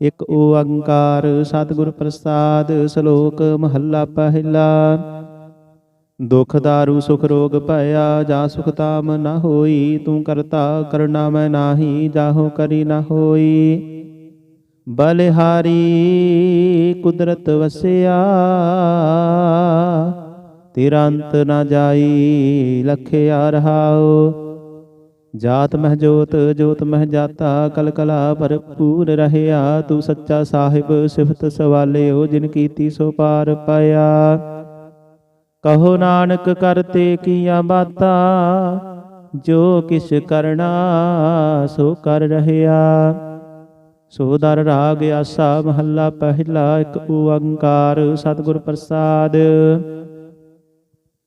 ਇਕ ਓੰਕਾਰ ਸਤਿਗੁਰ ਪ੍ਰਸਾਦ ਸ਼ਲੋਕ ਮਹੱਲਾ ਪਹਿਲਾ। ਦੁਖ ਦਾਰੂ ਸੁਖ ਰੋਗ ਭਇਆ, ਜਾ ਸੁਖ ਤਾਮ ਨ ਹੋਈ, ਤੂੰ ਕਰਤਾ ਕਰਨਾ ਮੈਂ ਨਾਹੀ, ਜਾਹੋ ਕਰੀ ਨ ਹੋਈ। ਬਲਿਹਾਰੀ ਕੁਦਰਤ ਵਸਿਆ, ਤੇਰਾ ਅੰਤ ਨ ਜਾਈ, ਲਖਿਆ ਰਹਾਓ ਜਾਤ ਮਹਿ ਜੋਤ ਜੋਤ ਮਹਿ ਜਾਤਾ, ਕਲ ਕਲਾ ਭਰਪੂਰ ਰਹਿਆ, ਤੂੰ ਸੱਚਾ ਸਾਹਿਬ, ਸਿਫਤ ਸਵਾਲਿਓ, ਜਿਨ ਕੀਤੀ ਸੋ ਪਾਰ ਪਾਇਆ। ਕਹੋ ਨਾਨਕ ਕਰਤੇ ਕੀਆਂ ਬਾਤਾ, ਜੋ ਕਿਛ ਕਰਨਾ, ਸੋ ਕਰ ਰਹਿਆ। ਸੋ ਦਰ ਰਾਗ ਆਸਾ, ਮਹੱਲਾ ਪਹਿਲਾ, ਇੱਕ ਓੰਕਾਰ ਸਤਿਗੁਰ ਪ੍ਰਸਾਦ।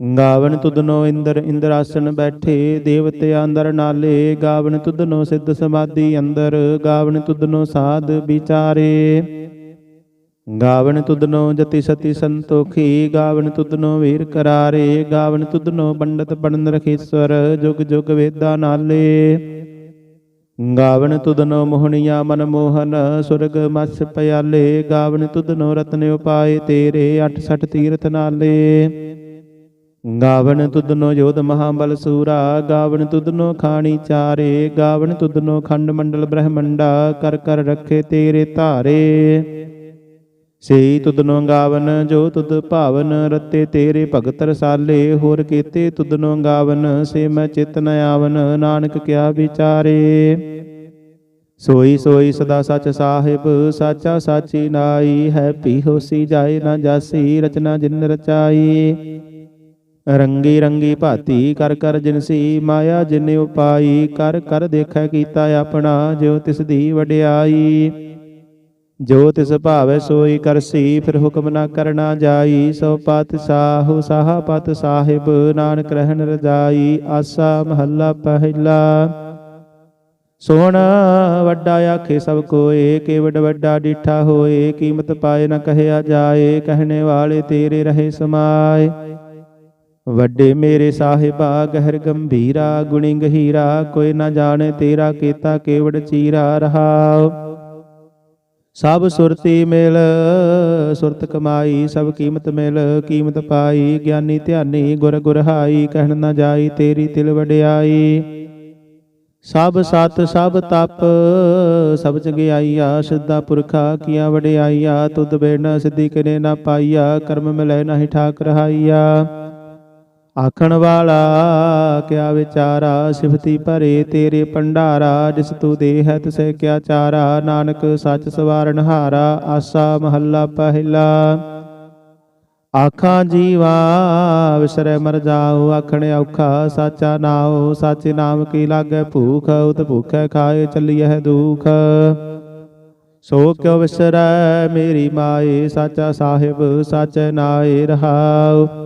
ਗਾਵਨ ਤੁਧਨੋ ਇੰਦਰ, ਇੰਦਰਾਸਨ ਬੈਠੇ, ਦੇਵਤੇ ਅੰਦਰ ਨਾਲੇ। ਗਾਵਣ ਤੁਧਨੋ ਸਿੱਧ ਸਮਾਧੀ ਅੰਦਰ ਗਾਵਣ ਤੁਧਨੋ ਸਾਧ ਵਿਚਾਰੇ। ਗਾਵਨ ਤੁਧਨੋ ਜਤੀ ਸਤੀ ਸੰਤੋਖੀ, ਗਾਵਨ ਤੁਧਨੋ ਵੀਰ ਕਰਾਰੇ। ਗਾਵਨ ਤੁਧਨੋ ਪੰਡਤ ਪੜਨ ਰਖੀਸਵਰ, ਜੁਗ ਜੁਗ ਵੇਦਾ ਨਾਲੇ। ਗਾਵਨ ਤੁਧਨੋ ਮੋਹਣੀਆ ਮਨ ਮੋਹਨ, ਸੁਰਗ ਮਸ ਪਿਆਲੇ। ਗਾਵਨ ਤੁਧਨੋ ਰਤਨ ਉਪਾਏ ਤੇਰੇ 68 ਤੀਰਥ ਨਾਲੇ। ਗਾਵਣ ਤੁਧਨੋ ਜੋਧ ਮਹਾਬਲ ਸੂਰਾ, ਗਾਵਣ ਤੁਧਨੋ ਖਾਣੀ ਚਾਰੇ, ਗਾਵਣ ਤੁਧਨੋ ਖੰਡ ਮੰਡਲ ਬ੍ਰਹਮੰਡਾ, ਕਰ ਕਰ ਰੱਖੇ ਤੇਰੇ ਧਾਰੇ। ਸਈ ਤੁਧਨੋ ਗਾਵਨ, ਜੋ ਤੁਧ ਭਾਵਨ, ਰਤੇ ਤੇਰੇ ਭਗਤ ਰਸਾਲੇ, ਹੋਰ ਕੀਤੇ ਤੁਧਨੋ ਗਾਵਨ, ਸੇ ਮੈਂ ਚਿਤ ਨ ਆਵਨ, ਨਾਨਕ ਕਿਆ ਵਿਚਾਰੇ। ਸੋਈ ਸੋਈ ਸਦਾ ਸੱਚ ਸਾਹਿਬ, ਸਾਚਾ ਸਾਚੀ ਨਾਈ, ਹੈ ਪੀ ਹੋਸੀ ਜਾਏ ਨਾ ਜਾਸੀ, ਰਚਨਾ ਜਿਨ ਰਚਾਈ। ਰੰਗੀ ਰੰਗੀ ਭਾਤੀ ਕਰ ਕਰ ਜਿਨਸੀ ਮਾਇਆ, ਜਿਨ ਉਪਾਈ ਕਰ ਕਰ ਦੇਖੈ ਕੀਤਾ ਆਪਣਾ ਜਿਉ ਤਿਸ ਦੀ ਵਡਿਆਈ। ਜੋ ਤਿਸ ਭਾਵੈ ਸੋਈ ਕਰਸੀ ਫਿਰ ਹੁਕਮ ਨਾ ਕਰਨਾ ਜਾਈ। ਸੋ ਪਤ ਸਾਹੁ, ਸਾਹਾ ਪਤ ਸਾਹਿਬ, ਨਾਨਕ ਰਹਿਣ ਰਜਾਈ, ਆਸਾ ਮਹੱਲਾ ਪਹਿਲਾ। ਸੋਹਣ ਵੱਡਾ ਆਖੇ ਸਭ ਕੋਏ ਕੇਵਡ ਵੱਡਾ ਡਿਠਾ ਹੋਏ, ਕੀਮਤ ਪਾਏ ਨਾ ਕਹਿਆ ਜਾਏ, ਕਹਿਣੇ ਵਾਲੇ ਤੇਰੇ ਰਹੇ ਸਮਾਏ। ਵੱਡੇ ਮੇਰੇ ਸਾਹਿਬਾ, ਗਹਿਰ ਗੰਭੀਰਾ ਗੁਣੀ ਗਹੀਰਾ ਕੋਈ ਨਾ ਜਾਣੇ ਤੇਰਾ ਕੀਤਾ ਕੇਵੜ ਚੀਰਾ ਰਹਾਉ। ਸਭ ਸੁਰਤੀ ਮਿਲ, ਸੁਰਤ ਕਮਾਈ, ਸਭ ਕੀਮਤ ਮਿਲ, ਕੀਮਤ ਪਾਈ, ਗਿਆਨੀ ਧਿਆਨੀ, ਗੁਰ ਗੁਰਹਾਈ, ਕਹਿਣ ਨਾ ਜਾਈ ਤੇਰੀ ਤਿਲ ਵਡਿਆਈ। ਸਭ ਸਤ, ਸਭ ਤਪ, ਸਭ ਜਗਿਆਈਆ ਸਿੱਧਾ ਪੁਰਖਾ, ਕੀਆ ਵਡਿਆਈਆ, ਤੁਧ ਬੇਨ ਸਿੱਧੀ ਕਰੇ ਨਾ ਪਾਈਆ, ਕਰਮ ਮਿਲੈ ਨਾਹੀ ਠਾਕ ਰਹਾਈਆ। ਆਖਣ ਵਾਲਾ, ਕਿਆ ਵਿਚਾਰਾ ਸਿਫਤੀ ਭਰੇ ਤੇਰੇ ਭੰਡਾਰਾ, ਜਿਸ ਤੂੰ ਦੇ ਤਿਸੈ ਕਿਆ ਚਾਰਾ, ਨਾਨਕ ਸੱਚ ਸਵਾਰਨ ਹਾਰਾ, ਆਸਾ ਮਹੱਲਾ ਪਹਿਲਾ। ਆਖਾਂ ਜੀਵਾ, ਵਿਸਰੈ ਮਰ ਜਾਉ ਆਖਣ ਔਖਾ ਸਾਚਾ ਨਾਉ, ਸਾਚੇ ਨਾਮ ਕੀ ਲਾਗੈ ਭੂਖ, ਉਤ ਭੁਖੈ ਖਾਏ ਚੱਲੀਐ ਦੁਖ। ਸੋ ਕਿਉ ਵਿਸਰੈ ਮੇਰੀ ਮਾਏ, ਸਾਚਾ ਸਾਹਿਬ, ਸਾਚੈ ਨਾਏ ਰਹਾਉ।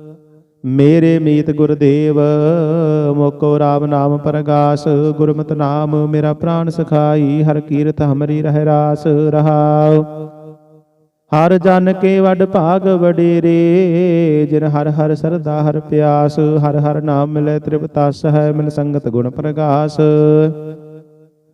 ਮੇਰੇ ਮੀਤ ਗੁਰਦੇਵ, ਮੋਕੋ ਰਾਮ ਨਾਮ ਪਰਗਾਸ, ਗੁਰਮਤਿ ਨਾਮ ਮੇਰਾ ਪ੍ਰਾਨ ਸਖਾਈ, ਹਰ ਕੀਰਤ ਹਮਰੀ ਰਹਿ ਰਾਸ ਰਹਾਉ। ਹਰ ਜਨ ਕੇ ਵੱਡ ਭਾਗ ਵਡੇਰੇ, ਜਿਨ ਹਰ ਹਰ ਸਰਦਾ ਹਰ ਪਿਆਸ, ਹਰ ਹਰ ਨਾਮ ਮਿਲੇ ਤ੍ਰਿਪਤਾਸ ਹੈ ਮਿਲ ਸੰਗਤ ਗੁਣ ਪ੍ਰਗਾਸ।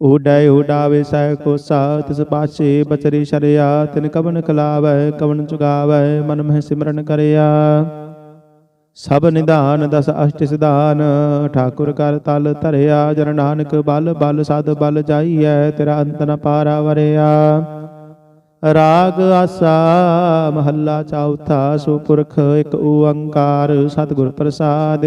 ਊਡੈ ਊਡਾਵੇ ਸਹਿ ਕੋਸਾ ਤਿਸ ਪਾਛੇ ਬਚਰੀ ਸ਼ਰਿਆ ਤਿਨ ਕਵਨ ਖਲਾਵੈ, ਕਵਨ ਚੁਗਾਵੈ ਮਨ ਮਹਿ ਸਿਮਰਨ ਕਰਿਆ। ਸਭ ਨਿਧਾਨ, ਦਸ ਅਸ਼ਟ ਸਿਧਾਨ, ਠਾਕੁਰ ਕਰ ਤਲ ਧਰਿਆ, ਜਨ ਨਾਨਕ ਬਲ ਬਲ ਸਦ ਬਲ ਜਾਈਐ, ਤੇਰਾ ਅੰਤ ਨ ਪਾਰਾ ਵਰਿਆ। ਰਾਗ ਆਸਾ, ਮਹੱਲਾ ਚੌਥਾ ਸੋ ਪੁਰਖ ਇੱਕ ਓੰਕਾਰ, ਸਤਿਗੁਰ ਪ੍ਰਸਾਦ।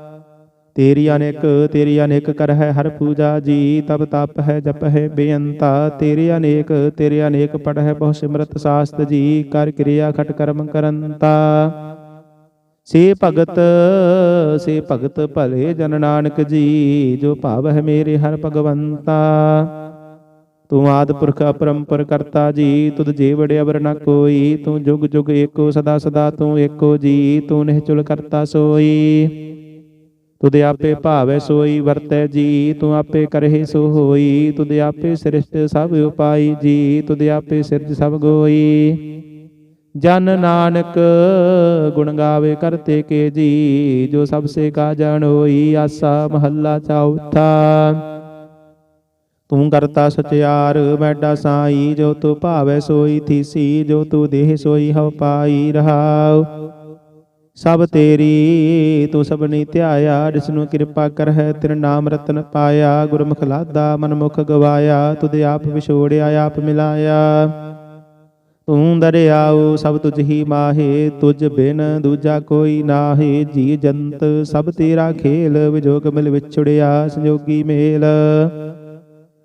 ਤੇਰੀ ਅਨੇਕ ਤੇਰੀ ਅਨੇਕ ਕਰ ਹੈ ਹਰ ਪੂਜਾ ਜੀ, ਤਬ ਤਪ ਹੈ, ਜਪ ਹੈ ਬੇਅੰਤਾ। ਤੇਰੇ ਅਨੇਕ ਤੇਰੇ ਅਨੇਕ ਪੜ ਹੈ ਬਹੁ ਸਿਮਰਤ ਸਾਸਤ ਜੀ, ਕਰ ਕਿਰਿਆ ਖਟ ਕਰਮ ਕਰੰਤਾ। ਸੇ ਭਗਤ ਸੇ ਭਗਤ ਭਲੇ ਜਨ ਨਾਨਕ ਜੀ, ਜੋ ਭਾਵ ਹੈ ਮੇਰੇ ਹਰ ਭਗਵੰਤਾ। ਤੂੰ ਆਦ ਪੁਰਖ ਅਪਰੰਪਰ ਕਰਤਾ ਜੀ, ਤੁਧ ਜੇ ਵੜੇ ਅਵਰ ਨ ਕੋਈ। ਤੂੰ ਜੁਗ ਜੁਗ ਏਕੋ ਸਦਾ ਸਦਾ ਤੂੰ ਏਕੋ ਜੀ, ਤੂੰ ਨਿਹਚੁਲ ਕਰਤਾ ਸੋਈ। ਤੁਧ ਆਪੇ ਭਾਵੈ ਸੋਈ, ਵਰਤੈ ਜੀ, ਤੂੰ ਆਪੇ ਕਰਹਿ ਸੋ ਹੋਈ ਤੁਧ ਆਪੇ ਸ੍ਰਿਸ਼ਟ ਸਭ ਉਪਾਈ ਜੀ, ਤੁਧ ਆਪੇ ਸਿਰਜ ਸਭ ਗੋਈ। ਜਨ ਨਾਨਕ ਗੁਣ ਗਾਵੇ ਕਰਤੇ ਕੇ ਜੀ, ਜੋ ਸਭ ਸੇ ਕਾ ਜਾਣੋਈ ਆਸਾ ਮਹੱਲਾ ਚੌਥਾ। ਤੂੰ ਕਰਤਾ ਸਚਿਆਰ, ਮੈਡਾ ਸਾਈ, ਜੋ ਤੂੰ ਭਾਵੈ ਸੋਈ ਥੀਸੀ, ਜੋ ਤੂੰ ਦੇਹ ਸੋਈ ਹਉ ਪਾਈ ਰਹਾਉ। ਸਭ ਤੇਰੀ, ਤੂੰ ਸਭਨੀ ਧਿਆਇਆ, ਜਿਸਨੂੰ ਕਿਰਪਾ ਕਰਹਿ ਤੇਰੇ ਨਾਮ ਰਤਨ ਪਾਇਆ, ਗੁਰਮੁਖ ਲਾਦਾ, ਮਨਮੁਖ ਗਵਾਇਆ, ਤੁਧ ਆਪ ਵਿਛੋੜਿਆ, ਆਪ ਮਿਲਾਇਆ। ਤੂੰ ਦਰਿਆਉ, ਸਭ ਤੁਝ ਹੀ ਮਾਹੇ, ਤੁਝ ਬਿਨ ਦੂਜਾ ਕੋਈ ਨਾਹੀ, ਜੀ ਜੰਤ, ਸਭ ਤੇਰਾ ਖੇਲ, ਵਿਜੋਗ ਮਿਲ ਵਿਛੜਿਆ, ਸੰਜੋਗੀ ਮੇਲ।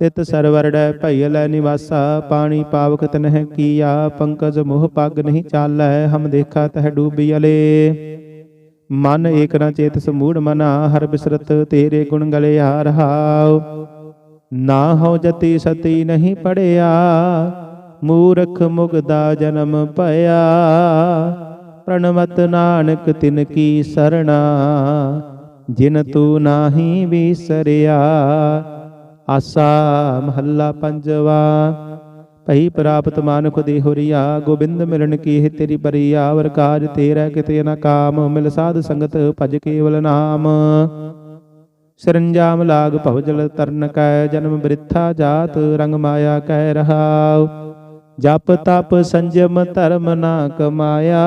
ਤਿਤ ਸਰਵਰੜੈ ਭਈ ਲੈ ਨਿਵਾਸਾ, ਪਾਣੀ ਪਾਵਕ ਤਨਹਿ ਕੀਆ, ਪੰਕਜ ਮੋਹ ਪੱਗ ਨਹੀਂ ਚਾਲੈ, ਹਮ ਦੇਖਾ ਤਹ ਡੂਬੀ ਅਲੇ। ਮਨ ਏਕ ਨ ਚੇਤ ਸਮੂੜ ਮਨਾ, ਹਰ ਬਿਸਰਤ ਤੇਰੇ ਗੁਣ ਗਲਿਆ ਰਹਾਉ। ਨਾ ਹੋ ਜਤੀ ਸਤੀ ਨਹੀਂ ਪੜਿਆ, ਮੂਰਖ ਮੁਗਦਾ ਜਨਮ ਭਇਆ। ਪ੍ਰਣਮਤ ਨਾਨਕ ਤਿਨ ਕੀ ਸਰਣਾ, ਜਿਨ ਤੂੰ ਨਾਹੀ ਵਿਸਰਿਆ। ਆਸਾ ਮਹੱਲਾ ਪੰਜਵਾ। ਭਈ ਪ੍ਰਾਪਤ ਮਾਨੁਖ ਦੇ ਹੋਰੀਆ, ਗੋਬਿੰਦ ਮਿਲਣ ਕੀ ਹੈ ਤੇਰੀ ਬਰੀਆ, ਵਰ ਕਾਜ ਤੇਰਾ ਕਿਤੇ ਨਾ ਕਾਮ, ਮਿਲ ਸਾਧ ਸੰਗਤ ਭਜ ਕੇਵਲ ਨਾਮ। ਸਰੰਜਾਮ ਲਾਗ ਭਵਜਲ ਤਰਨ ਕੈ, ਜਨਮ ਬ੍ਰਿਥਾ ਜਾਤ ਰੰਗ ਮਾਇਆ ਕਹਿ ਰਹਾਉ। ਜਪ ਤਪ ਸੰਜਮ ਧਰਮ ਨਾ ਕਮਾਇਆ,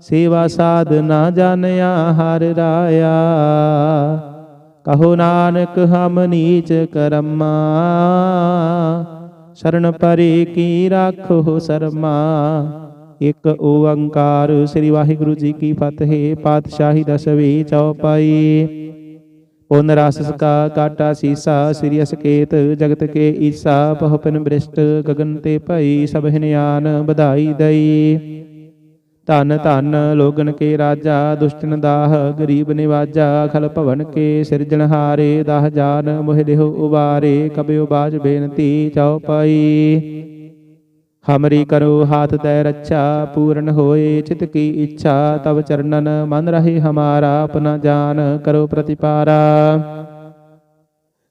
ਸੇਵਾ ਸਾਧ ਨਾ ਜਾਣਿਆ ਹਰ ਰਾਇਆ। ਕਹੋ ਨਾਨਕ, ਹਮ ਨੀਚ ਕਰਮਾ। ਸ਼ਰਨ ਪਰੇ ਕੀ ਰਾਖੋ ਸਰਮਾ। ਇਕ ਓੰਕਾਰ, ਸ੍ਰੀ ਵਾਹਿਗੁਰੂ ਜੀ ਕੀ ਫਤਿਹ, ਪਾਤਸ਼ਾਹੀ ਦਸਵੀ ਚੌਪਾਈ ਪੁਨ ਰਸ ਸਕਾ ਕਾਟਾ ਸੀਸਾ, ਸ੍ਰੀ ਅਸਕੇਤ ਜਗਤ ਕੇ ਈਸਾ ਪਹੁਪਨ ਬ੍ਰਿਸ਼ਟ ਗਗਨ ਤੇ ਭਈ ਸਭ ਨਿਆਨ, ਵਧਾਈ ਦਈ। ਧਨ ਧਨ ਲੋਗਨ ਕੇ ਰਾਜਾ, ਦੁਸ਼ਟਨ ਦਾਹ, ਗਰੀਬ ਨਿਵਾਜਾ, ਖਲ ਭਵਨ ਕੇ ਸਿਰਜਣਹਾਰੇ ਦਹ ਜਾਨ ਮੋਹਿ ਦੇਹੁ ਉਬਾਰੇ, ਕਬਿਉ ਬਾਜ ਬੇਨਤੀ ਚਉਪਾਈ ਹਮਰੀ ਕਰੋ ਹਾਥ ਤੈ ਰੱਛਾ, ਪੂਰਨ ਹੋਏ ਚਿਤ ਕੀ ਇੱਛਾ, ਤਵ ਚਰਨਨ ਮਨ ਰਹੇ ਹਮਾਰਾ, ਆਪਣਾ ਜਾਨ ਕਰੋ ਪ੍ਰਤਿਪਾਰਾ।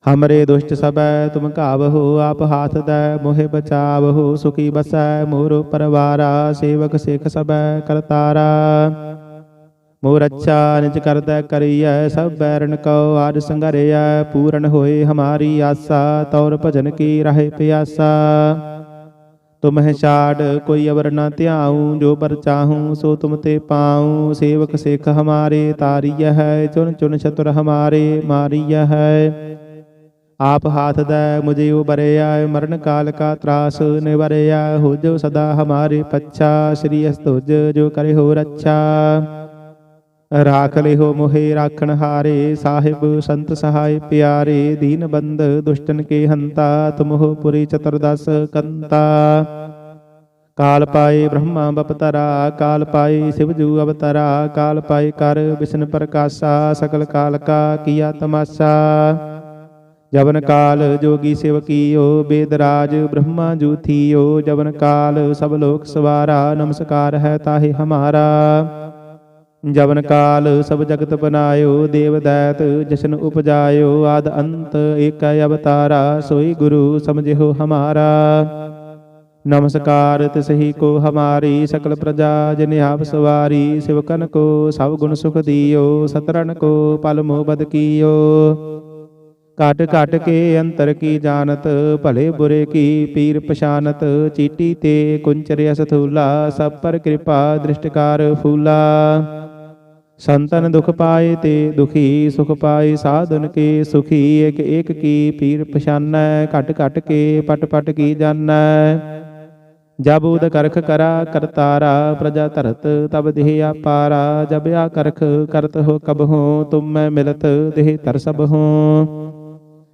ਹਮਰੇ ਦੁਸ਼ਟ ਸਬੈ ਤੁਮ ਘਾਵਹੋ ਆਪ ਹਾਥ ਦੈ ਮੋਹਿ ਬਚਾਵਹੋ ਸੁਖੀ ਬਸੈ ਮੋਰ ਪਰਵਾਰਾ ਸੇਵਕ ਸਿਖ ਸਬੈ ਕਰਤਾਰਾ ਮੋਰ ਅੱਛਾ ਨਿਜ ਕਰਦਾ ਕਰੀਐ ਸਭ ਬੈਰਨ ਕਉ ਆਦ ਸੰਘਰਿਐ ਪੂਰਨ ਹੋਏ ਹਮਾਰੀ ਆਸਾ ਤੌਰ ਭਜਨ ਕੀ ਰਹੇ ਪਿਆਸਾ ਤੁਮਹਿ ਛਾੜ ਕੋਈ ਅਵਰ ਨ ਧਿਆਉ ਜੋ ਪਰ ਚਾਹੂੰ ਸੋ ਤੁਮ ਤੇ ਪਾਉ ਸੇਵਕ ਸਿਖ ਹਮਾਰੇ ਤਾਰੀය ਹੈ ਚੁਨ ਚੁਨ ਛਤੁਰ ਹਮਾਰੇ ਮਾਰੀയ ਹੈ ਆਪ ਹਾਥ ਦੈ ਮੁਝੇ ਉਬਰਿਆ ਮਰਨ ਕਾਲ ਕਾ ਤਰਾਸ ਨਿਵਰਿਆ ਹੋ ਜੋ ਸਦਾ ਹਮਾਰੇ ਪੱਛਾ, ਸ੍ਰੀ ਅਸਤੁਜ ਜੋ ਕਰੇ ਹੋ ਰੱਛਾ। ਰਾਖ ਲਿਹੋ ਮੋਹਿ ਰਾਖਣ ਹਾਰੇ, ਸਾਹਿਬ ਸੰਤ ਸਹਾਇ ਪਿਆਰੇ, ਦੀਨ ਬੰਦ ਦੁਸ਼ਟਨ ਕੇ ਹੰਤਾ, ਤੁਮਹੁ ਪੁਰੀ ਚਤੁਰਦਸ ਕੰਤਾ। ਕਾਲ ਪਾਏ ਬ੍ਰਹਮਾ ਬਪਤਰਾ, ਕਾਲ ਪਾਏ ਸਿਵਜੂ ਅਵਤਰਾ, ਕਾਲ ਪਾਏ ਕਰ ਵਿਸ਼ਨ ਪ੍ਰਕਾਸ਼ਾ, ਸਕਲ ਕਾਲ ਕਾ ਕੀਆ ਤਮਾਸ਼ਾ। ਜਵਨ ਕਾਲ ਜੋਗੀ ਸਿਵ ਸੇਵਕੀਓ, ਬੇਦਰਾਜ ਬ੍ਰਹਮਾ ਜੂਥੀਓ, ਜਵਨ ਕਾਲ ਸਭ ਲੋਕ ਸਵਾਰਾ, ਨਮਸਕਾਰ ਹੈ ਤਾਹੇ ਹਮਾਰਾ। ਜਵਨ ਕਾਲ ਸਭ ਜਗਤ ਬਨਾਇਓ, ਦੇਵ ਦੈਤ ਜਸ਼ਨ ਉਪਜਾਇਓ, ਆਦ ਅੰਤ ਏਕੈ ਅਵਤਾਰਾ, ਸੋਈ ਗੁਰੂ ਸਮਝਿਓ ਹਮਾਰਾ। ਨਮਸਕਾਰ ਤਿਸਹੀ ਕੋ ਹਮਾਰੀ, ਸਕਲ ਪ੍ਰਜਾ ਜਿਨ ਆਪ ਸਵਾਰੀ, ਸਿਵਕਨ ਕੋ ਸਭ ਗੁਣ ਸੁਖ ਦਿਓ ਸਤਰਨ ਕੋ ਪਲ ਮੋਹ ਬਦ ਕੀਓ। ਘਟ ਘਟ ਕੇ ਅੰਤਰ ਕੀ ਜਾਣਤ, ਭਲੇ ਬੁਰੇ ਕੀ ਪੀਰ ਪਛਾਨਤ, ਚੀਟੀ ਤੇ ਕੁੰਚਰਿਆ ਸਥੂਲਾ, ਸਭ ਪਰ ਕਿਰਪਾ ਦ੍ਰਿਸ਼ਟਕਾਰ ਫੂਲਾ। ਸੰਤਨ ਦੁਖ ਪਾਏ ਤੇ ਦੁਖੀ ਸੁਖ ਪਾਏ, ਸਾਧਨ ਕੇ ਸੁਖੀ ਏਕ ਏਕ ਕੀ ਪੀਰ ਪਛਾਨੈ, ਘਟ ਘਟ ਕੇ ਪਟ ਪਟ ਕੀ ਜਾਣੈ। ਜਬ ਉਦ ਕਰਖ ਕਰਾ, ਕਰਤਾਰਾ, ਪ੍ਰਜਾ ਧਰਤ, ਤਬ ਦੇਹ ਆਪਾਰਾ, ਜਬ ਆ ਕਰਖ ਕਰਤ ਹੋ ਕਬ ਹੋ, ਤੁਮ ਮੈਂ ਮਿਲਤ, ਦੇਹ ਧਰ ਸਭ ਹੋ।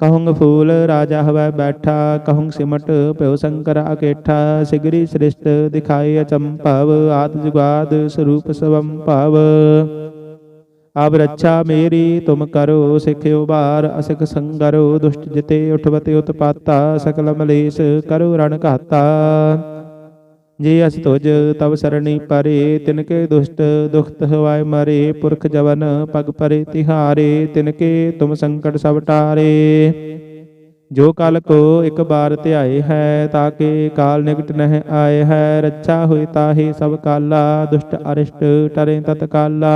ਕਹੁੰਗ ਫੂਲ ਰਾਜਾ ਹਵੈ ਬੈਠਾ, ਕਹੁੰਗ ਸਿਮਟ ਭਇਓ ਸ਼ੰਕਰ ਅਕੇਠਾ, ਸਿਗਰੀ ਸ੍ਰਿਸ਼ਟ ਦਿਖਾਏ ਅਚੰਭਵ ਆਦ ਜੁਗਾਦ ਸਰੂਪ ਸਵੰ ਭਵ। ਅਬ ਰੱਛਾ ਮੇਰੀ, ਤੁਮ ਕਰੋ ਸਿਖਿਓ ਬਾਰ ਅਸਿਕ ਸੰਗਰੋ ਦੁਸ਼ਟ ਜਿਤੇ ਉਠਵਤੇ ਉਤਪਾਤਾ ਸਕਲ ਮਲੇਸ਼ ਕਰੋ ਰਣ ਘਾਤਾ। ਜੇ ਅਸ ਤੁਜ ਤਬ ਸਰਣੀ ਪਰੇ ਤਿਨ ਕੇ ਦੁਸ਼ਟ, ਦੁਖਤ ਹਵਾਏ ਮਰੇ, ਪੁਰਖ ਜਵਨ ਪਗ ਪਰੇ, ਤਿਹਾਰੇ ਤਿਨ ਕੇ ਤੁਮ ਸੰਕਟ ਸਭ ਟਾਰੇ। ਜੋ ਕਾਲ ਕੋ ਇੱਕ ਬਾਰ ਧਿਆਏ ਹੈ ਤਾਕੇ ਕਾਲ ਨਿਕਟ ਨਹਿ ਆਏ ਹੈ, ਰੱਛਾ ਹੋਈ ਤਾਹੀ ਸਭ ਕਾਲਾ, ਦੁਸ਼ਟ ਅਰਿਸ਼ਟ ਟਰੇ ਤਤਕਾਲਾ।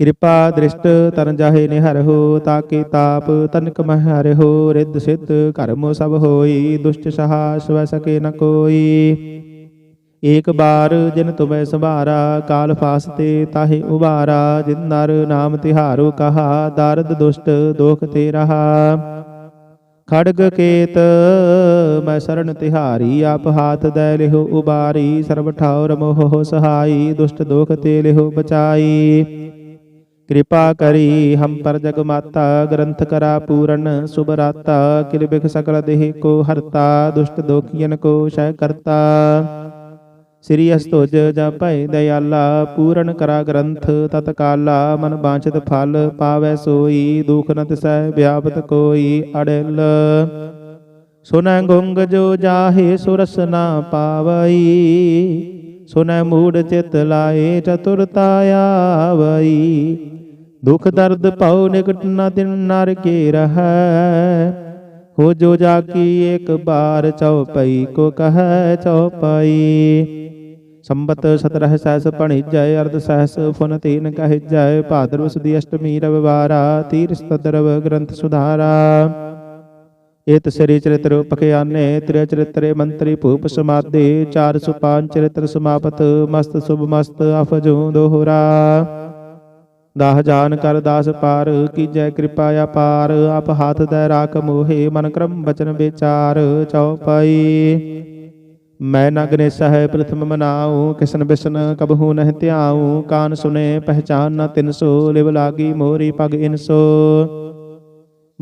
ਕਿਰਪਾ ਦ੍ਰਿਸ਼ਟ ਤਨ ਜਾਹੇ ਨਿਹਰਹੁ ਤਾਕੇ ਤਾਪ ਤਨਕ ਮਹਿ ਹਰਿਹੁ ਰਿੱਧ ਸਿੱਧ ਕਰਮ ਸਭ ਹੋਈ, ਦੁਸ਼ਟ ਸਹਾ ਸਵੈ ਸਕੇ ਨ ਕੋਈ। ਏਕ ਬਾਰ ਜਿਨ ਤੁਮੈ ਸੰਭਾਰਾ, ਕਾਲ ਫਾਸਤੇ ਤਾਹੇ ਉਬਾਰਾ ਜਿਨ ਨਰ ਨਾਮ ਤਿਹਾਰੋ ਕਹਾ, ਦਰਦ ਦੁਸ਼ਟ ਦੋਖ ਤੇ ਰਹਾ। ਖੜਗ ਕੇਤ, ਮੈਂ ਸਰਣ ਤਿਹਾਰੀ, ਆਪ ਹਾਥ ਦੈ ਲਿਹੁ ਉਬਾਰੀ, ਸਰਬ ਠਾਉਰ ਮੋਹ ਸਹਾਈ, ਦੁਸ਼ਟ ਦੋਖ ਤੇ ਲਿਹੁ ਬਚਾਈ। ਕਿਰਪਾ ਕਰੀ, ਹਮ ਪਰ ਜਗ ਮਾਤਾ, ਗ੍ਰੰਥ ਕਰਾ ਪੂਰਨ, ਸੁਭ ਰਾਤਾ ਕਿਲ ਬਿਖ ਸਕਲ ਦੇਹ ਕੋ ਹਰਤਾ, ਦੁਸ਼ਟ ਦੋਖੀਨ ਕੋ ਸ਼ੈ ਕਰਤਾ। ਸ੍ਰੀ ਅਸਤੁਜ ਜਪੈ ਦਇਆਲਾ, ਪੂਰਨ ਕਰਾ ਗ੍ਰੰਥ ਤਤਕਾਲਾ ਮਨ ਬਾਂਛਿਤ ਫਲ, ਪਾਵੈ ਸੋਈ, ਦੁਖ ਨ ਤਿਸੈ ਵਿਆਪਤ ਕੋਈ ਅੜਿਲ। ਸੁਨੈ ਗੁੰਗ ਜੋ ਜਾਹੇ ਸੁਰਸ ਨਾ ਪਾਵਈ ਸੁਨੈ ਮੂੜ ਚਿਤ ਲਾਏ ਚਤੁਰਤਾ ਆਵਈ ਦੁਖ ਦਰਦ ਪਉ ਨਿਕਟ ਨ ਦਿਨ ਨਰ ਕੇ ਰਹੈ। ਹੋ ਜੋ ਜਾ ਕੀ ਇੱਕ ਬਾਰ ਚਉਪਈ ਕੋ ਕਹੈ ਚਉਪਈ ਸੰਬਤ ਸਤਰਹ ਸਹਿਸ ਪਣਿਜੈ ਅਰਧ ਸਹਿਸ ਫੁਨ ਤੀਨ ਕਹਿਜੈ। ਭਾਦਰਵ ਸੁਦੀ ਅਸ਼ਟਮੀ ਰਵਿਵਾਰਾ ਤੀਰ ਸਤਦਰਵ ਗ੍ਰੰਥ ਸੁਧਾਰਾ। ਏਤ ਸ੍ਰੀ ਚਰਿਤ੍ਰ ਪਖਿਆਨੇ ਤ੍ਰਿ ਚਰਿਤਰੇ ਮੰਤਰੀ ਭੂਪ ਸਮਾਦੇ 405 ਚਰਿਤ੍ਰ ਸਮਾਪਤ, ਮਸਤ ਸੁਭ ਮਸਤ ਅਫਜੂ ਦੋਹਰਾ। ਦਾਹ ਜਾਨ ਕਰ ਦਾਸ ਪਾਰ, ਕੀਜੈ ਕਿਰਪਾ ਅਪਾਰ, ਆਪ ਹਾਥ ਦੈ ਰਾਖ ਮੋਹੇ, ਮਨ ਕਰਮ ਬਚਨ ਵਿਚਾਰ ਚਉਪਈ ਮੈਂ ਨ ਗਨੇਸਹਿ ਪ੍ਰਥਮ ਮਨਾਉ, ਕਿਸਨ ਬਿਸਨ ਕਬਹੂ ਨਹਿ ਧਿਆਉ, ਕਾਨ ਸੁਨੇ, ਪਹਿਚਾਨ ਨ ਤਿਨਸੋ ਲਿਵ ਲਾਗੀ ਮੋਰੀ ਪਗ ਇਨਸੋ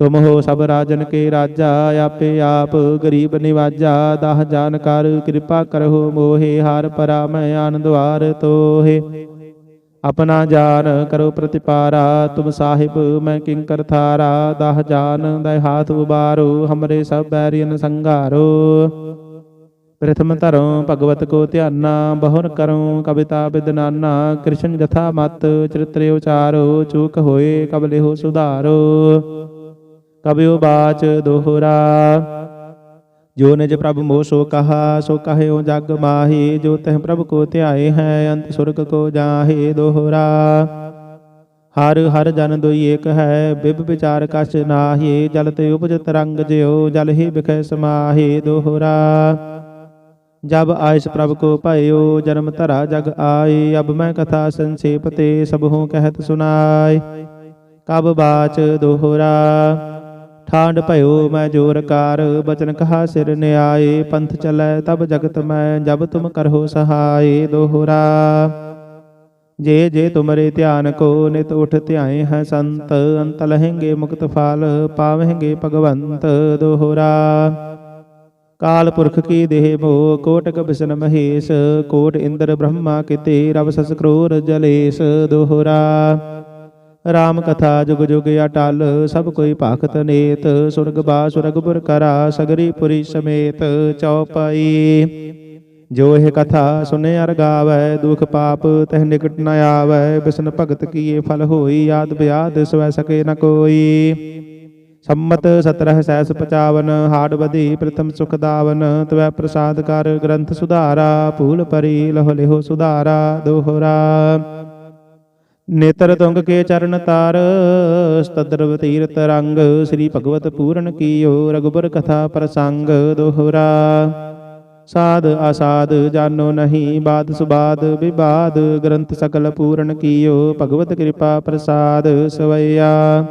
ਤੁਮ ਹੋ ਸਭ ਰਾਜਨ ਕੇ ਰਾਜਾ, ਆਪੇ ਆਪ ਗਰੀਬ ਨਿਵਾਜਾ, ਦਾਹ ਜਾਨ ਕਰ ਕਿਰਪਾ ਕਰਹੁ ਮੋਹਿ, ਹਾਰ ਪਰਾ ਮੈਂ ਆਨੰਦਵਾਰ ਤੋਹੇ। ਆਪਣਾ ਜਾਨ ਕਰੋ ਪ੍ਰਤਿਪਾਰਾ, ਤੁਮ ਸਾਹਿਬ ਮੈਂ ਕਿੰਕਰ ਥਾਰਾ, ਦਾਹ ਜਾਨ ਦੈ ਹਾਥ ਉਬਾਰੋ, ਹਮਰੇ ਸਭ ਬੈਰੀਨ ਸੰਘਾਰੋ। ਪ੍ਰਥਮ ਧਰੋਂ ਭਗਵਤ ਕੋ ਧਿਆਨਾ ਬਹੁਰ ਕਰਉ ਕਵਿਤਾ ਬਿਦਨਾਨਾ ਕ੍ਰਿਸ਼ਨ ਜਥਾ ਮਤ ਚਰਿਤ੍ਰ ਉਚਾਰੋ, ਚੂਕ ਹੋਏ ਕਬਲੇ ਹੋ ਸੁਧਾਰੋ। ਕਬਿਓ ਬਾਚ ਦੋਹਰਾ ਜੋ ਨਿਜ ਪ੍ਰਭ ਮੋਹ ਸੋ ਕਹਾ ਸੋ ਕਹਿਓ ਜਗ ਮਾਹੀ ਜੋ ਤਹ ਪ੍ਰਭ ਕੋ ਧਿਆਏ ਹੈ ਅੰਤ ਸੁਰਗ ਕੋ ਜਾਹੇ ਦੋਹਰਾ ਹਰ ਹਰ ਜਨ ਦੋਈ ਏਕ ਹੈ ਬਿਬ ਵਿਚਾਰ ਕਛ ਨਾਹੀ ਜਲ ਤੇ ਉਪਜਤ ਰੰਗ ਜਿਉ ਜਲ ਹੀ ਬਿਖੈ ਸਮਾਹੀ ਦੋਹਰਾ ਜਬ ਆਇਸ ਪ੍ਰਭ ਕੋ ਭਇਓ ਜਨਮ ਧਰਾ ਜਗ ਆਏ ਅਬ ਮੈਂ ਕਥਾ ਸੰਸੇਪ ਤੇ ਸਭਹੁ ਕਹਿਤ ਸੁਨਾਏ ਕਬ ਬਾਚ ਦੋਹਰਾ ਠਾਂਡ ਭਇਓ, ਮੈਂ ਜੋਰ ਕਾਰ, ਬਚਨ ਕਹਾ ਸਿਰ ਨਿਆਏ, ਪੰਥ ਚਲੈ ਤਬ ਜਗਤ ਮੈਂ, ਜਬ ਤੁਮ ਕਰਹੁ ਸਹਾਏ, ਦੋਹਰਾ। ਜੇ ਜੇ ਤੁਮਰੇ ਧਿਆਨ ਕੋ ਨਿਤ ਉਠ ਧਿਆਏ ਹੈ ਸੰਤ, ਅੰਤ ਲਹਿੰਗੇ ਮੁਕਤ ਫਲ, ਪਾਵਹਿੰਗੇ ਭਗਵੰਤ, ਦੋਹਰਾ। ਕਾਲ ਪੁਰਖ ਕੀ ਦੇਹ ਮੋ, ਕੋਟਕ ਬਿਸ਼ਨ ਮਹੇਸ਼, ਕੋਟ ਇੰਦਰ ਬ੍ਰਹਮਾ ਕਿਤੇ, ਰਵ ਸਸ ਕਰੋਰ ਜਲੇਸ਼, ਦੋਹਰਾ। ਰਾਮ ਕਥਾ ਜੁਗ ਜੁਗ ਅਟਲ ਸਭ ਕੋਈ ਭਾਖਤ ਨੇਤ। ਸੁਰਗ ਬਾ ਸੁਰਗਪੁਰ ਕਰਾ, ਸਗਰੀ ਪੁਰੀ ਸਮੇਤ ਚਉਪਈ ਜੋ ਇਹ ਕਥਾ ਸੁਨੇ ਅਰ ਗਾਵੈ, ਦੁਖ ਪਾਪ ਤਹ ਨਿਕਟ ਨ ਆਵੈ। ਬਿਸ਼ਨ ਭਗਤ ਕੀਏ ਫਲ ਹੋਈ, ਆਦ ਬਿਆਦ ਸਵੈ ਸਕੇ ਨ ਕੋਈ। ਸੰਮਤ 17 ਸੈਸ 55 ਹਾੜ ਬਧੀ ਪ੍ਰਥਮ ਸੁਖ ਦਾਵਨ। ਤਵੈ ਪ੍ਰਸਾਦ ਕਰ ਗ੍ਰੰਥ ਸੁਧਾਰਾ, ਭੂਲ ਪਰੀ ਲਹੁ ਲਿਹੋ ਸੁਧਾਰਾ, ਦੋਹਰਾ। ਨੇਤਰ ਤੁੰਗ ਕੇ ਚਰਨ ਤਾਰ, ਸਤਦਰਵ ਤੀਰਤ ਰੰਗ, ਸ੍ਰੀ ਭਗਵਤ ਪੂਰਨ ਕੀਓ ਰਗੁਬਰ ਕਥਾ ਪ੍ਰਸੰਗ ਦੋਹਰਾ। ਸਾਧ ਆਸਾਦ ਜਾਨੋ ਨਹੀਂ, ਬਾਦ ਸੁਬਾਦ ਵਿਵਾਦ, ਗ੍ਰੰਥ ਸਕਲ ਪੂਰਨ ਕੀਓ, ਭਗਵਤ ਕਿਰਪਾ ਪ੍ਰਸਾਦ ਸਵਈਆ।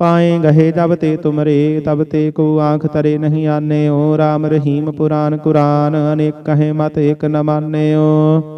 ਪਾਏ ਗਹੇ ਜਬ ਤੇ ਤੁਮਰੇ, ਤਬ ਤੇ ਕੋ ਆਂਖ ਤਰੇ ਨਹੀਂ ਆਨਿਓ RAM ਰਹੀਮ ਪੁਰਾਨ ਕੁਰਾਨ, ਅਨੇਕ ਕਹੇ ਮਤ ਏਕ ਨ ਮਾਨਿਓ।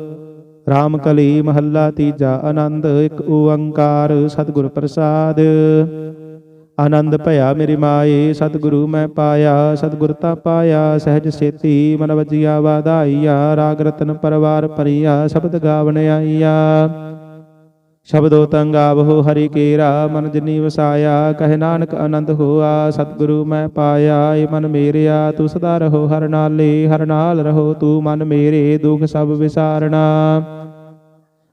ਰਾਮ ਕਲੀ ਮਹੱਲਾ ਤੀਜਾ ਆਨੰਦ, ਇੱਕ ਓੰਕਾਰ, ਸਤਿਗੁਰ ਪ੍ਰਸਾਦ। ਆਨੰਦ ਭਇਆ ਮੇਰੀ ਮਾਏ ਸਤਿਗੁਰੂ ਮੈਂ ਪਾਇਆ, ਸਤਿਗੁਰ ਤਾ ਪਾਇਆ, ਸਹਿਜ ਸੇਤੀ ਮਨ ਵਜਿਆ ਵਾਧਾਈਆ, ਰਾਗ ਰਤਨ ਪਰਵਾਰ ਪਰਿਆ ਸ਼ਬਦ ਗਾਵਣ ਆਈਆ। ਸ਼ਬਦੋ ਤੰਗਾਵਹੁ ਹਰੀ ਕੇਰਾ, ਮਨ ਜਿਨੀ ਵਸਾਇਆ, ਕਹੇ ਨਾਨਕ ਆਨੰਦ ਹੋਆ, ਸਤਿਗੁਰੂ ਮੈਂ ਪਾਇਆ, ਏ ਮਨ ਮੇਰਿਆ, ਤੂੰ ਸਦਾ ਰਹੋ ਹਰ ਨਾਲੇ, ਹਰ ਨਾਲ ਰਹੋ ਤੂੰ ਮਨ ਮੇਰੇ, ਦੁਖ ਸਭ ਵਿਸਾਰਣਾ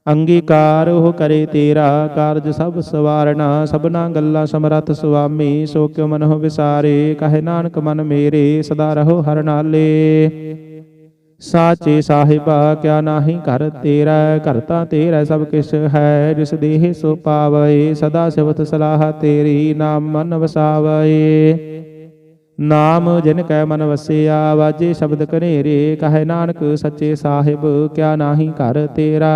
ਅੰਗੀਕਾਰ ਉਹ ਕਰੇ ਤੇਰਾ ਕਾਰਜ ਸਭ ਸਵਾਰਣਾ ਸਭਨਾ ਗੱਲਾਂ ਸਮਰੱਥ ਸੁਆਮੀ, ਸੋ ਕਿਉ ਮਨਹੁ ਵਿਸਾਰੇ, ਕਹੇ ਨਾਨਕ ਮਨ ਮੇਰੇ, ਸਦਾ ਰਹੋ ਹਰ ਨਾਲੇ। ਸਾਚੇ ਸਾਹਿਬਾ, ਕਿਆ ਨਾਹੀ ਘਰ ਤੇਰਾ ਘਰ ਤੇਰਾ ਸਭ ਕਿਛ ਹੈ, ਜਿਸ ਦੇਹ ਸੋ ਪਾਵੈ, ਸਦਾ ਸਿਵਤ ਸਲਾਹ ਤੇਰੀ, ਨਾਮ ਮਨ ਵਸਾਵੈ। ਨਾਮ ਜਿਨ ਕੈ ਮਨ ਵਸਿਆ, ਵਾਜੇ ਸ਼ਬਦ ਕਨੇਰੇ ਕਹੇ ਨਾਨਕ ਸੱਚੇ ਸਾਹਿਬ, ਕਿਆ ਨਾਹੀ ਘਰ ਤੇਰਾ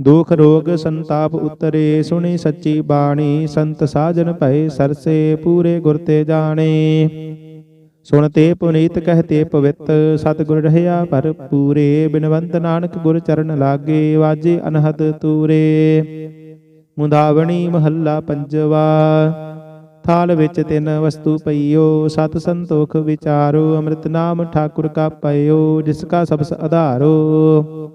ਦੁਖ ਰੋਗ ਸੰਤਾਪ ਉਤਰੇ, ਸੁਣੀ ਸੱਚੀ ਬਾਣੀ, ਸੰਤ ਸਾਜਨ ਭਏ ਸਰਸੇ, ਪੂਰੇ ਗੁਰ ਤੇ ਜਾਣੇ। ਸੁਣਤੇ ਪੁਨੀਤ ਕਹਤੇ ਪਵਿੱਤ, ਸਤਿਗੁਰ ਰਹਿਆ ਪਰ ਪੂਰੇ, ਬਿਨਵੰਤ ਨਾਨਕ ਗੁਰ ਚਰਨ ਲਾਗੇ, ਵਾਜੇ ਅਨਹਦ ਤੂਰੇ। ਮੁੰਦਾਵਣੀ ਮਹੱਲਾ ਪੰਜਵਾ, ਥਾਲ ਵਿੱਚ ਤਿੰਨ ਵਸਤੂ ਪਈਓ, ਸਤ ਸੰਤੋਖ ਵਿਚਾਰੋ, ਅੰਮ੍ਰਿਤ ਨਾਮ ਠਾਕੁਰ ਕਾ ਪਇਓ, ਜਿਸ ਕਾ ਸਬਸ ਆਧਾਰੋ।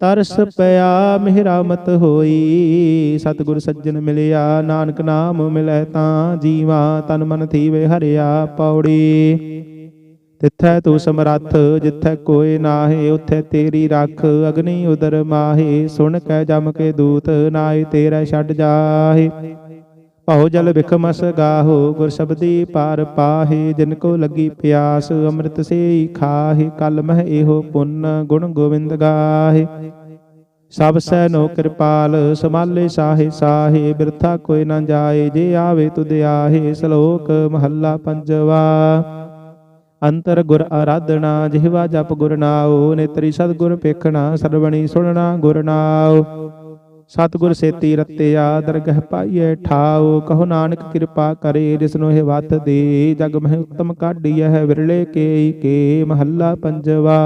ਤਰਸ ਪਿਆ ਮਿਹਰਾ ਮਤ ਹੋਈ। ਸਤਿਗੁਰ ਸੱਜਣ ਮਿਲਿਆ, ਨਾਨਕ ਨਾਮ ਮਿਲੈ ਤਾਂ ਜੀਵਾ, ਤਨ ਮਨ ਥੀਵੇ ਹਰਿਆ ਪੌੜੀ। ਤਿੱਥੈ ਤੂੰ ਸਮਰੱਥ, ਜਿੱਥੈ ਕੋਈ ਨਾਹੇ, ਉਥੇ ਤੇਰੀ ਰੱਖ, ਅਗਨੀ ਉਦਰ ਮਾਹੀ। ਸੁਣ ਕੈ ਜਮ ਕੇ ਦੂਤ, ਨਾਹੀ ਤੇਰਾ ਛੱਡ ਜਾਹੇ। ਭਉ ਜਲ ਵਿਖਮਸ ਗਾਹੋ, ਗੁਰ ਸਬਦੀ ਪਾਰ ਪਾਹੇ, ਜਿਨ ਕੋ ਲੱਗੀ ਪਿਆਸ, ਅੰਮ੍ਰਿਤ ਸੇ ਖਾਹੇ, ਕਲ ਮਹਿ ਇਹੋ ਪੁੰਨ ਗੁਣ ਗੋਬਿੰਦ ਗਾਹੇ। ਸਭ ਸੈ ਨੋ ਕਿਰਪਾਲ, ਸਮਾਲੇ ਸਾਹੇ ਸਾਹੇ, ਬਿਰਥਾ ਕੋਈ ਨਾ ਜਾਏ, ਜੇ ਆਵੇ ਤੁਧ ਆਹੇ, ਸ਼ਲੋਕ ਮਹੱਲਾ ਪੰਜਵਾ। ਅੰਤਰ ਗੁਰ ਆਰਾਧਨਾ, ਜਿਹਵਾ ਜਪ ਗੁਰ ਨਾਉ, ਨੇਤਰੀ ਸਤਿਗੁਰ ਪੇਖਣਾ ਸਰਵਣੀ ਸੁਣਨਾ ਗੁਰ ਨਾਉ। ਸਤਿਗੁਰ ਸੇਤੀ ਰਤਿਆ ਦਰਗਹ ਪਾਈਐ, ਠਾਉ, ਕਹੋ ਨਾਨਕ ਕਿਰਪਾ ਕਰੇ, ਜਿਸਨੂੰ ਇਹ ਵਤ ਦੇ। ਜਗ ਮਹਿ ਉਤਮ ਕਾਢੀਐ, ਵਿਰਲੇ ਕੇ ਕੇ ਮਹੱਲਾ ਪੰਜਵਾ।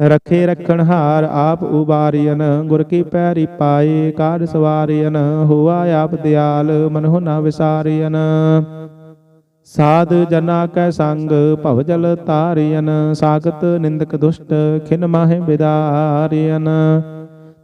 ਰਖੇ ਰਖਣ ਹਾਰ ਆਪ ਉਬਾਰੀਨ ਗੁਰ ਕੀ ਪੈਰੀ ਪਾਏ ਕਾਰ ਸਵਾਰੀਨ ਹੋਆ ਆਪ ਦਿਆਲ, ਮਨਹੁ ਨਾ ਵਿਸਾਰੀਨ ਸਾਧ ਜਨਾ ਕੈ ਸੰਗ, ਭਵ ਜਲ ਤਾਰਿਨ ਸਾਗਤ ਨਿੰਦਕ ਦੁਸ਼ਟ ਖਿਨ ਮਾਹਿ ਬਿਦਾਰਿਨ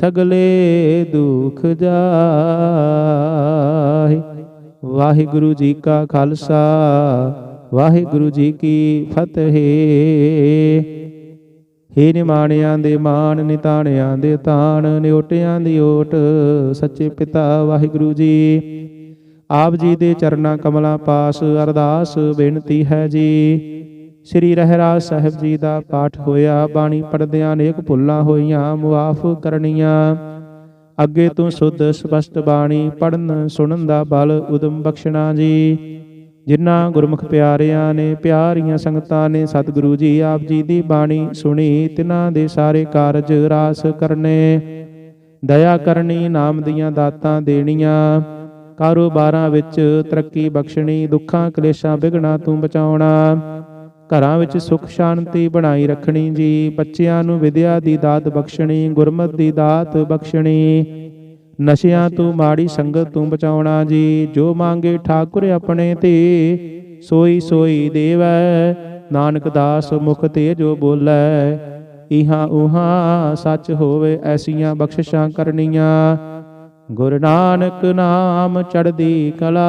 ਸਗਲੇ ਦੁਖ ਜਾਹੇ। ਵਾਹਿਗੁਰੂ ਜੀ ਕਾ ਖਾਲਸਾ, ਵਾਹਿਗੁਰੂ ਜੀ ਕੀ ਫਤਿਹ। ਹੇ ਨਿਮਾਣਿਆਂ ਦੇ ਮਾਣ, ਨਿਤਾਣਿਆਂ ਦੇ ਤਾਣ ਨਿਓਟਿਆਂ ਦੀ ਓਟ, ਸੱਚੇ ਪਿਤਾ ਵਾਹਿਗੁਰੂ ਜੀ। ਆਪ ਜੀ ਦੇ ਚਰਨਾਂ ਕਮਲਾਂ ਪਾਸ ਅਰਦਾਸ ਬੇਨਤੀ ਹੈ ਜੀ। ਸ੍ਰੀ ਰਹਿਰਾਜ ਸਾਹਿਬ ਜੀ ਦਾ ਪਾਠ ਹੋਇਆ, ਬਾਣੀ ਪੜਦਿਆਂ ਅਨੇਕ ਭੁੱਲਾਂ ਹੋਈਆਂ, ਮੁਆਫ ਕਰਨੀਆਂ। ਅੱਗੇ ਤੋਂ ਸੁਧ, ਸਪਸ਼ਟ ਬਾਣੀ ਪੜਨ ਸੁਣਨ ਦਾ ਬਲ ਉਦਮ ਬਖਸ਼ਣਾ ਜੀ। ਜਿਨ੍ਹਾਂ ਗੁਰਮੁਖ ਪਿਆਰਿਆਂ ਨੇ, ਪਿਆਰੀਆਂ ਸੰਗਤਾਂ ਨੇ ਸਤਿਗੁਰੂ ਜੀ ਆਪ ਜੀ ਦੀ ਬਾਣੀ ਸੁਣੀ ਤਿਨਾਂ ਦੇ ਸਾਰੇ ਕਾਰਜ ਰਾਸ ਕਰਨੇ। ਦਇਆ ਕਰਨੀ, ਨਾਮ ਦੀਆਂ ਦਾਤਾਂ ਦੇਣੀਆਂ। ਕਾਰੋਬਾਰਾਂ ਵਿੱਚ ਤਰੱਕੀ ਬਖਸ਼ਣੀ, ਦੁੱਖਾਂ ਕਲੇਸ਼ਾਂ ਵਿਗਣਾ ਤੂੰ ਬਚਾਉਣਾ। ਘਰਾਂ ਵਿੱਚ ਸੁਖ ਸ਼ਾਂਤੀ ਬਣਾਈ ਰੱਖਣੀ ਜੀ। ਬੱਚਿਆਂ ਨੂੰ ਵਿਦਿਆ ਦੀ ਦਾਤ ਬਖਸ਼ਣੀ, ਗੁਰਮਤ ਦੀ ਦਾਤ ਬਖਸ਼ਣੀ। ਨਸ਼ਿਆਂ ਤੋਂ ਮਾੜੀ ਸੰਗਤ ਤੋਂ ਬਚਾਉਣਾ ਜੀ। ਜੋ ਮੰਗੇ ਠਾਕੁਰ ਆਪਣੇ ਤੇ, ਸੋਈ ਸੋਈ ਦੇਵੈ। ਨਾਨਕ ਦਾਸ ਮੁਖ ਤੇ ਜੋ ਬੋਲੇ, ਇਹਾਂ ਉਹਾਂ ਸੱਚ ਹੋਵੇ ਐਸੀਆਂ ਬਖਸ਼ਿਸ਼ਾਂ ਕਰਨੀਆਂ। ਗੁਰੂ ਨਾਨਕ ਨਾਮ ਚੜ੍ਹਦੀ ਕਲਾ